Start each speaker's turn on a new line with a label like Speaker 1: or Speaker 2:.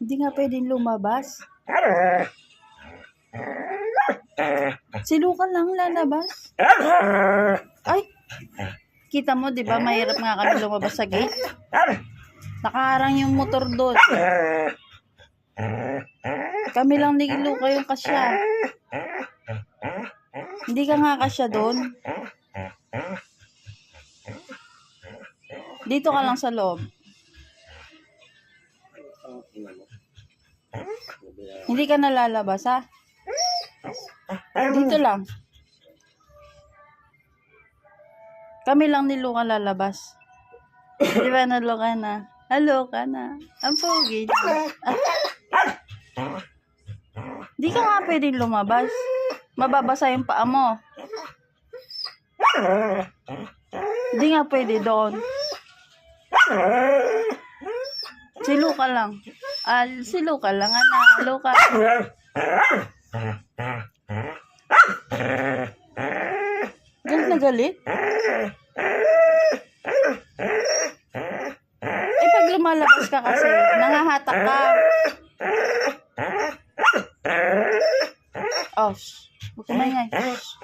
Speaker 1: Hindi nga pwedeng lumabas. Si Luca lang lalabas. Ay! Kita mo, di ba, mahirap nga kami lumabas sa gate. Nakaharang yung motor doon. Kami lang ni Luca yung kasya. Hindi ka nga kasya doon. Dito ka lang sa loob. Hindi ka nalalabas, ha? Dito lang. Kami lang ni Luca lalabas. Di ba na Luca na? Hello ka na. Ang pogi. Di ka nga pwedeng lumabas. Mababasa yung paa mo. Di nga pwede doon. Si Luca lang. Ah, si Luca lang. Ano? Luca. Galit na galit? Eh, pag lumalabas ka kasi, nangahatak ka. Oh, shh. Huwag ka maingay. Shh.